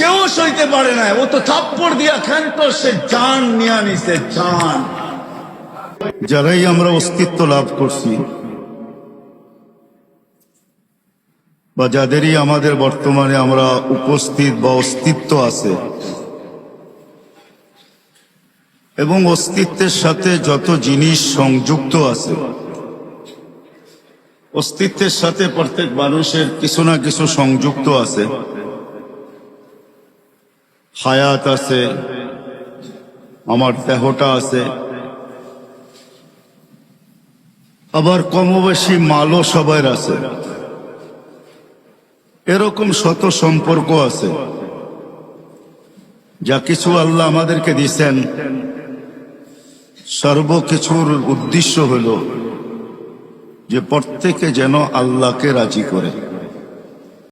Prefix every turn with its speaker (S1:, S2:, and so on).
S1: সেও সইতে পারে না। ও তো থাপ্পড় দিয়া খান্ত সে জান নিয়ে নিছে জান যারাই আমরা অস্তিত্ব লাভ করছি, বা যাদেরই আমাদের বর্তমানে আমরা উপস্থিত বা অস্তিত্ব আছে, এবং অস্তিত্বের সাথে যত জিনিস সংযুক্ত আছে, অস্তিত্বের সাথে প্রত্যেক মানুষের কিছু না কিছু সংযুক্ত আছে হায়াত আছে, আমার দেহটা আছে। আবার কমবেশি মালও সবার আছে। এরকম শত সম্পর্ক আছে। যা কিছু আল্লাহ আমাদেরকে দিছেন সর্বকিছুর উদ্দেশ্য হল যে প্রত্যেকে যেন আল্লাহকে রাজি করে।